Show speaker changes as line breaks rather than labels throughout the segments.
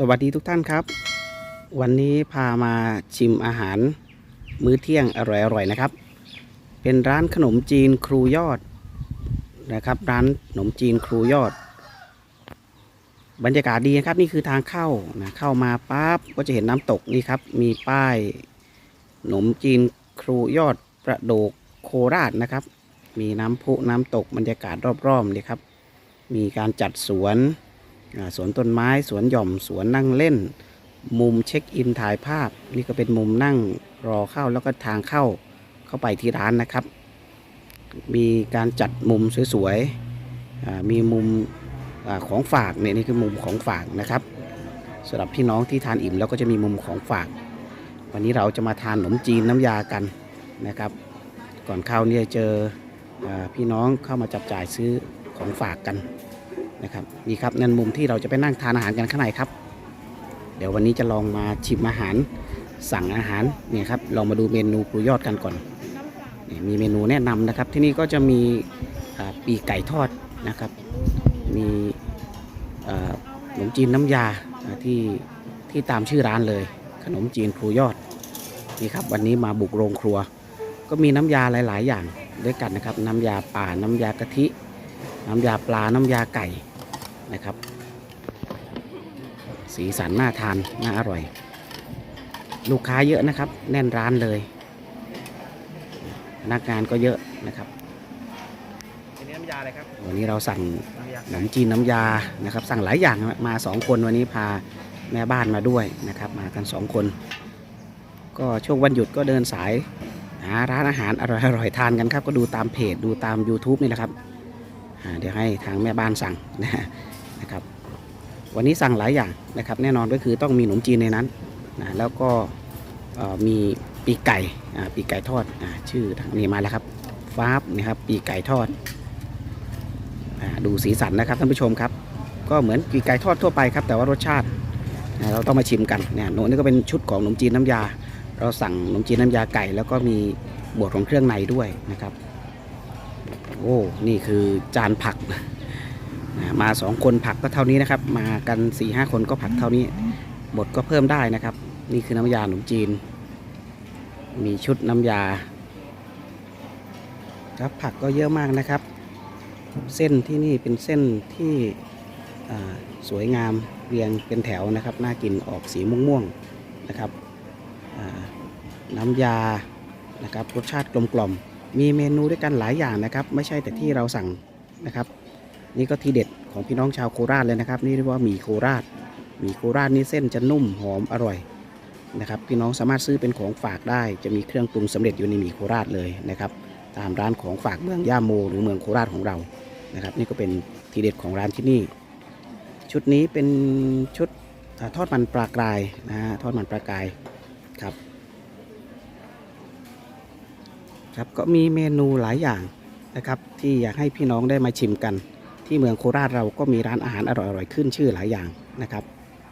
สวัสดีทุกท่านครับ วันนี้พามาชิมอาหาร มื้อเที่ยงอร่อยๆนะครับ เป็นร้านขนมจีนครูยอดนะครับ ร้านขนมจีนครูยอด บรรยากาศดีนะครับนี่คือทางเข้านะเข้ามาปั๊บก็จะเห็นน้ำตกนี่ครับมีป้ายขนมจีนครูยอดประโดกโคราชนะครับ มีน้ำพุน้ำตกบรรยากาศรอบๆนี่ครับ มีการจัดสวน สวนต้นไม้สวนหย่อมสวนนั่งเล่น มุมเช็คอินถ่ายภาพ นี่ก็เป็นมุมนั่งรอเข้าแล้วก็ทางเข้าเข้าไปที่ร้านนะครับ มีการจัดมุมสวยๆมีมุมอของฝากเนี่ยนี่คือมุมของฝากนะครับสำหรับพี่น้องที่ทานอิ่มแล้วก็จะมีมุมของฝาก วันนี้เราจะมาทานขนมจีนน้ำยากันนะครับ ก่อนเข้าเนี่ยเจออพี่น้องเข้ามาจับจ่ายซื้อของฝากกัน นะครับนี่ครับนั่นมุมที่เราจะไปนั่งทานอาหารกันข้างในครับ เดี๋ยววันนี้จะลองมาชิมอาหารสั่งอาหารเนี่ยครับลองมาดูเมนูปูยอดกันก่อนมีเมนูแนะนำนะครับ ที่นี่ก็จะมีปีไก่ทอดนะครับ มีขนมจีนน้ำยาอ่าที่ที่ตามชื่อร้านเลย ขนมจีนครูยอดนี่ครับวันนี้มาบุกโรงครัว ก็มีน้ำยาหลาย ๆ อย่างด้วยกันนะครับ น้ำยาป่าน้ำยากะทิ น้ำยาปลาน้ำยาไก่ นะครับ สีสันน่าทาน น่าอร่อย ลูกค้าเยอะนะครับ แน่นร้านเลยพนักงานก็เยอะนะครับ
อันนี้น้ำยาอะไรครับ
วันนี้เราสั่ง
น้ำยา
ขนมจีนน้ำยานะครับ สั่งหลายอย่างมาสองคนวันนี้พาแม่บ้านมาด้วยนะครับ มากันสองคน ก็ช่วงวันหยุดก็เดินสายหาร้านอาหารอร่อยๆทานกันครับ ก็ดูตามเพจดูตาม YouTube นี่แหละครับอ่าเดี๋ยวให้ทางแม่บ้านสั่งนะ นะครับ วันนี้สั่งหลายอย่างนะครับ แน่นอนก็คือต้องมีขนมจีนในนั้นนะแล้วก็มีปีกไก่ปีกไก่ทอดอชื่อทางนี้มาแล้วครับฟ้าบนี่ครับปีกไก่ทอดอดูสีสันนะครับท่านผู้ชมครับ ก็เหมือนปีกไก่ทอดทั่วไปครับ แต่ว่ารสชาติเราต้องมาชิมกันเนี่ยโน้นนี่ก็เป็นชุดของขนมจีนน้ำยา เราสั่งขนมจีนน้ำยาไก่ แล้วก็มีบวกของเครื่องในด้วยนะครับ โอ้ นี่คือจานผักนะ มาสองคนผักก็เท่านี้นะครับ มากัน4ี่ห้าคนก็ผักเท่านี้บดก็เพิ่มได้นะครับ นี่คือน้ำยาขนมจีน มีชุดน้ำยา ครับผักก็เยอะมากนะครับ เส้นที่นี่เป็นเส้นที่สวยงามเรียงเป็นแถวนะครับ น่ากินออกสีม่วงๆนะครับน้ำยานะครับรสชาติกลมกล่อม มีเมนูด้วยกันหลายอย่างนะครับ ไม่ใช่แต่ที่เราสั่งนะครับ นี่ก็ทีเด็ดของพี่น้องชาวโคราชเลยนะครับ นี่เรียกว่าหมี่โคราชหมี่โคราชนี่เส้นจะนุ่มหอมอร่อยนะครับพี่น้องสามารถซื้อเป็นของฝากได้ จะมีเครื่องปรุงสำเร็จอยู่ในหมี่โคราชเลยนะครับ ตามร้านของฝากเมืองย่าโม หรือเมืองโคราชของเรานะครับ นี่ก็เป็นทีเด็ดของร้านที่นี่ ชุดนี้เป็นชุดอทอดมันปลากรายนะฮะทอดมันปลากรายครับครับก็มีเมนูหลายอย่างนะครับที่อยากให้พี่น้องได้มาชิมกัน ที่เมืองโคราชเราก็มีร้านอาหารอร่อยๆขึ้นชื่อหลายอย่างนะครับ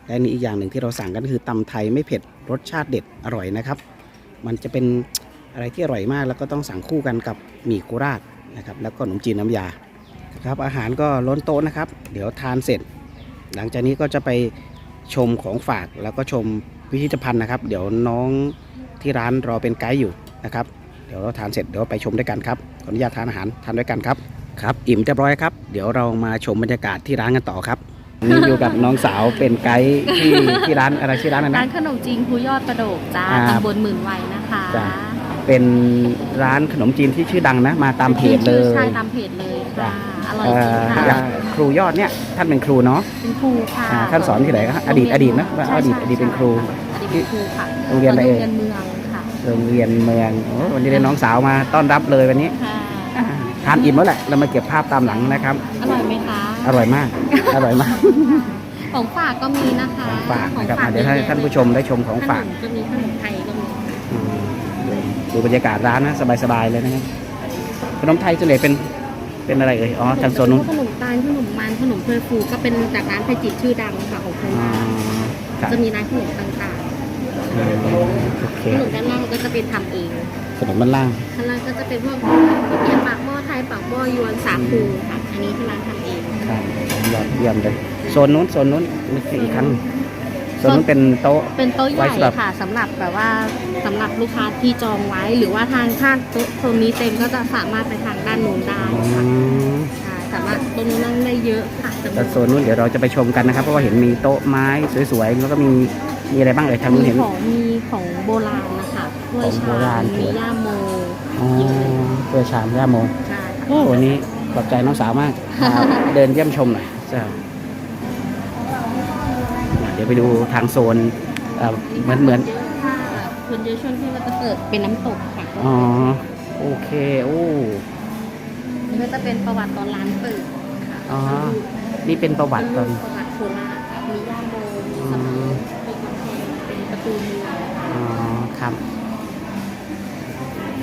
และนี่อีกอย่างหนึ่งที่เราสั่งกันคือตำไทยไม่เผ็ดรสชาติเด็ดอร่อยนะครับ มันจะเป็นอะไรที่อร่อยมากแล้วก็ต้องสั่งคู่กันกับหมี่โคราชนะครับแล้วก็ขนมจีนน้ำยาครับอาหารก็ล้นโต๊ะนะครับ เดี๋ยวทานเสร็จ หลังจากนี้ก็จะไปชมของฝากแล้วก็ชมพิพิธภัณฑ์นะครับ เดี๋ยวน้องที่ร้านรอเป็นไกด์อยู่นะครับ เดี๋ยวเราทานเสร็จเดี๋ยวไปชมด้วยกันครับขออนุญาตทานอาหารทานด้วยกันครับ ครับอิ่มเรียบร้อยครับ เดี๋ยวเรามาชมบรรยากาศที่ร้านกันต่อครับวันนี่อยู่กับน้องสาวเป็นไกด์ที่ที่ร้านอะไรชื่อร้านอะไร
ร้า
นะ
นขนมจีนครูยอดประโดกจ้า
อ่า
ตำบลหมื่นวัยนะคะ
จ้ะเป็นร้านขนมจีนที่ชื่อดังนะ มาตามเพจเล
ชื่อยใช่ตามเพจเลยค่ะอร่อย
เอ่
จริง
อ
ค่ะ
อย่างครูยอดเนี่ยท่านเป็นครูเนาะ
เป็นครูค่ะ
อ่าท่านสอนที่ไหนครับอดีตอดีตนะว่าอดีตอดีตเป็นครู
อดีตเป็นครูค่ะ
โรงเรียนอะไร
โร
เอ่
ง
ย
เรียนเมืองค่ะ
โรงเรียนเมืองโอ้วันนี้ได้น้องสาวมาต้อนรับเลยวันนี้
ค่ะ
อ่า ทานอิ่มแล้วแหละเรามาเก็บภาพตามหลังนะครับ
อร่อยไหมคะ
อร่อยมาก อร่อยมาก
ของฝากก็มีนะคะ
ของฝากนะครับ
ของ
อะเดี๋ยวให้ท่านผู้ชมได้ชมของฝาก
ขนมก็มีขนมไทยก็มี
อืมดูบรรยากาศร้านนะสบายๆเลยนะครับขนมไทยส่วนใหญ่เป็นเป็นอะไรเอ่ยอ๋อทางโซนนู้น
ขนมตาลขนมมันขนมเพลฟูก็เป็นจากร้านไพจิตรชื่อดังค่ะของโค
อ๋อ
ราช
ครับ
จะมีร้านขนมต่าง
อืมโอเค
ๆขนมด้านล่างก็จะเป็นทำเอง
ขนมบ้านล่าง
ข้างล่างก็จะเป็นพวกเกี๊ยวปากหม้อไทยปากหม้อยวนสาคูค่ะอันนี้ที่ร้านทำเอง
ครับยอดเยี่ยมเลยโซนนู้นโซนนู้นนึกถึงอีกครั้งส่วนนู้นเป็นโต๊ะ
เป็นโต๊ะให
ไว้
ญ่
สำหรับ
ค่ะสำหรับแบบว่าสำหรับลูกค้าที่จองไว้หรือว่าทางถ้าโต๊ะโซนนี้เต็มก็จะสามารถไปทางด้านนู้นได้
อื
ค่ะ
ม
ใช่สามารถตรงนู้นนั่งได้เยอะค่ะจำน
แต่
วน
โซนนู้นเดี๋ยวเราจะไปชมกันนะครับเพราะว่าเห็นมีโต๊ะไม้สวยๆแล้วก็มี มีอะไรบ้างเอ่ยทางนู้น
มี
เห็น
ของมีของโบราณนะคะถ้วย
ของโบ
ชา
ราณ
มมีย่ามโม
อ๋อเพื่อชามย่าโม
ใช่ค่ะ
โอ้วันนี้ขอบใจน้องสาวมากพา เดินเยี่ยมชมหน่อยจ้าเดี๋ยวไปดูทางโซนเอ่อเหมือนเหมือน
เยอะค่ะคนเยอะช่วงที่เราจะเปิดเป็นน้ำตกค่ะ
อ๋อ โอเค โอ้
นี่ก็จะเป็นประวัติตอนร้านเปิดค่ะ
อ๋อ นี่เป็นประวัติตอน
ประวัติโคราชค่ะมีย่าโมมีสะพานมีกำแพงเป็นประตูเมืองค่ะ
อ๋อครับ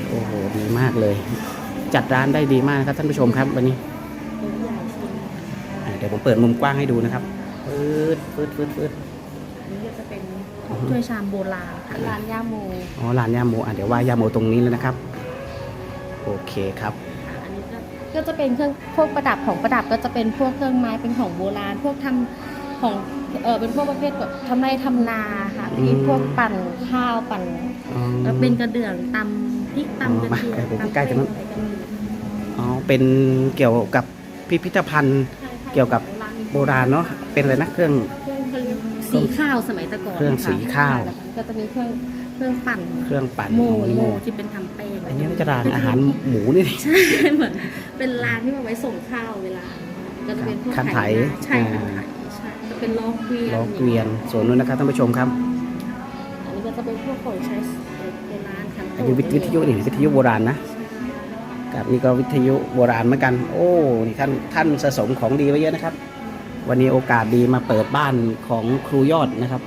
โอ้โหดีมากเลย จัดร้านได้ดีมากนะครับท่านผู้ชมครับวันนี้
ตัวใหญ่ชน
อ่าเดี๋ยวผมเปิดมุมกว้างให้ดูนะครับฟืดฟืดฟืดฟืด
นี่ก็จะเป็นของถ้วยชามโบราณค่ะร้านย่าโม
อ๋อร้านย่าโมอะเดี๋ยวว่าย่าโมตรงนี้เลยนะครับ โอเคครับ
ค่ะอันนี้ก็ก็จะเป็นเครื่องพวกประดับของประดับก็จะเป็นพวกเครื่องไม้เป็นของโบราณ พวกทำของเออเป็นพวกประเภทแบบทำไร่ทำนาค่ะ
อื ม
มีพวกปั่นข้าวปั่น
อ๋อ
แล้วเป็นกระเดื่องตำพริกตำกระเทีย
อ๋อมาไป
มตำ
ใกล้ๆตรงนั้น
อะไรก็มี
อ๋อเป็นเกี่ยวกับพิพิธภัณฑ์
ใช่ค่ะ
เกี่ยวกับ โบราณเนาะเป็นอะไรนะเครื่อง
เครื่องเขาเรียกสีข้าวสมัยแต่ก่อน
เครื่องสีข้าว
ค่ะก็จะมีเครื่องเครื่องปั่น
เครื่องปั่น
โม
อ๋อ
โมที่เป็นทำแป้ง
อันนี้น่าจะร้านอาหารหมูนี่
ใช่เหมือนเป็นร้านที่มาไว้ส่งข้าวเวลา ก็จะเป็นพวก
คันไถ
ใช่คัน
อ่า
ไถใช่จะเป็นล้อเกวียน
ล้อเกวียนส่วนนู้นนะครับท่านผู้ชมครับ
อันนี้ก็ จะเป็นพวกของใช้โบราณคันโต
อันนี้วิทยุนี่วิทยุโบราณนะกับนี่ก็วิทยุโบราณเหมือนกัน โอ้นี่ท่านท่านสะสมของดีไว้เยอะนะครับ วันนี้โอกาสดีมาเปิดบ้านของครูยอดนะครับ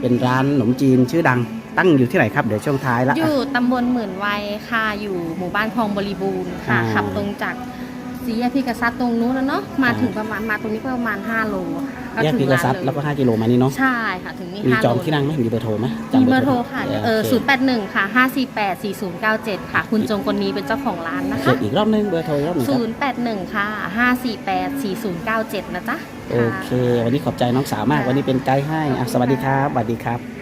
เป็นร้านขนมจีนชื่อดังตั้งอยู่ที่ไหนครับเดี๋ยวช่วงท้ายละ
อยู่ตำบลหมื่นวัยค่ะอยู่หมู่บ้านคลองบริบูรณ์ค่ะ
อ่า
ขับตรงจาก สี่แยกพิกษัตริย์ตรงนู้นแล้วเนาะมาถึงประมาณมาตรงนี้ก็ประมาณ5โลค่ะ
แยก
ถึ
พิ
ง
ก
ร้าน
ษัตริย์แล้วก็ 5 กิโลมานี่เนาะ
ใช่ค่ะถึงนี่
มี
5
จองที่นั่งไหมมีเบอร์โทรไหม
มีเบอร์โทรค่ะเออศูนย์แปดหนึ่งค่ะห้าสี่แปดสี่ศูนย์เก้าเจ็ดค่ะ คุณจงคนนี้เป็นเจ้าของร้านนะ
เขีย
คะ
อีกรอบนึงเบอร์โทรอีกรอบหนึงค
ศู
รับ
นย์แปดหนึ่งค่ะห้าสี่แปดสี่ศูนย์เก้าเจ็ดนะจ๊ะ
โอเค วันนี้ขอบใจน้องสาวมาก วันนี้เป็นไกด์ให้อะสวัสดีครับสวัสดีครับ